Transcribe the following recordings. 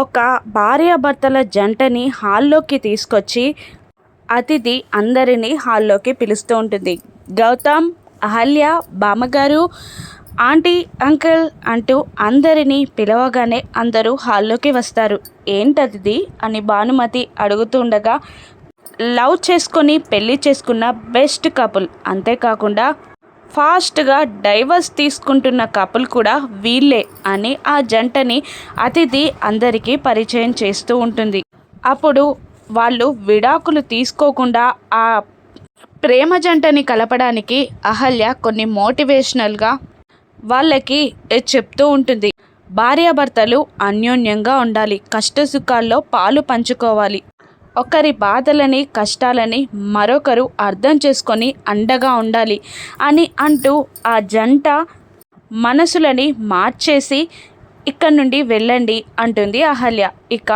ఒక భార్యాభర్తల జంటని హాల్లోకి తీసుకొచ్చి అతిథి అందరినీ హాల్లోకి పిలుస్తూ ఉంటుంది. గౌతమ్ అహల్య బామ్మగారు ఆంటీ అంకుల్ అంటూ అందరినీ పిలవగానే అందరూ హాల్లోకి వస్తారు. ఏంటది అని భానుమతి అడుగుతుండగా లవ్ చేసుకొని పెళ్ళి చేసుకున్న బెస్ట్ కపుల్. అంతేకాకుండా ఫాస్ట్గా డైవర్స్ తీసుకుంటున్న కపుల్ కూడా వీళ్ళే అని ఆ జంటని అతిథి అందరికీ పరిచయం చేస్తూ ఉంటుంది. అప్పుడు వాళ్ళు విడాకులు తీసుకోకుండా ఆ ప్రేమ జంటని కలపడానికి అహల్య కొన్ని మోటివేషనల్గా వాళ్ళకి చెప్తూ ఉంటుంది. భార్యాభర్తలు అన్యోన్యంగా ఉండాలి. కష్ట సుఖాల్లో పాలు పంచుకోవాలి. ఒకరి బాధలని కష్టాలని మరొకరు అర్థం చేసుకొని అండగా ఉండాలి అని అంటూ ఆ జంట మనసులని మార్చేసి ఇక్కడ నుండి వెళ్ళండి అంటుంది అహల్య. ఇక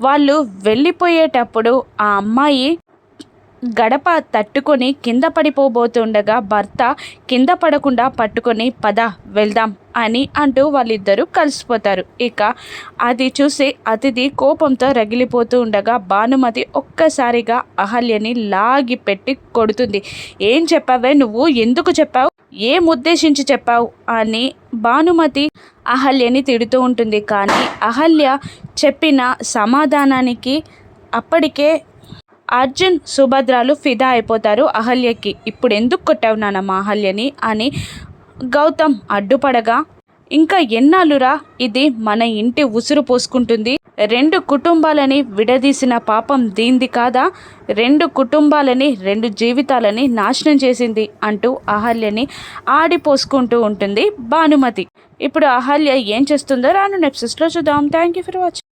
వాళ్ళు వెళ్ళిపోయేటప్పుడు ఆ అమ్మాయి గడప తట్టుకొని కింద పడిపోబోతుండగా భర్త కింద పడకుండా పట్టుకొని పద వెళ్దాం అని అంటూ వాళ్ళిద్దరూ కలిసిపోతారు. ఇక అది చూసి అతిథి కోపంతో రగిలిపోతూ ఉండగా భానుమతి ఒక్కసారిగా అహల్యని లాగి పెట్టి కొడుతుంది. ఏం చెప్పావే నువ్వు? ఎందుకు చెప్పావు? ఏం ఉద్దేశించి చెప్పావు? అని భానుమతి అహల్యని తిడుతూ ఉంటుంది. కానీ అహల్య చెప్పిన సమాధానానికి అప్పటికే అర్జున్ సుభద్రాలు ఫిదా అయిపోతారు అహల్యకి. ఇప్పుడు ఎందుకు కొట్టావు నానమ్మ అహల్యని అని గౌతమ్ అడ్డుపడగా ఇంకా ఎన్నాళ్ళురా? ఇది మన ఇంటి ఉసురు పోసుకుంటుంది. రెండు కుటుంబాలని విడదీసిన పాపం దీంది కాదా? రెండు కుటుంబాలని రెండు జీవితాలని నాశనం చేసింది అంటూ అహల్యని ఆడిపోసుకుంటూ ఉంటుంది భానుమతి. ఇప్పుడు అహల్య ఏం చేస్తుందో రాను నెప్సెస్లో చూద్దాం. Thank you for watching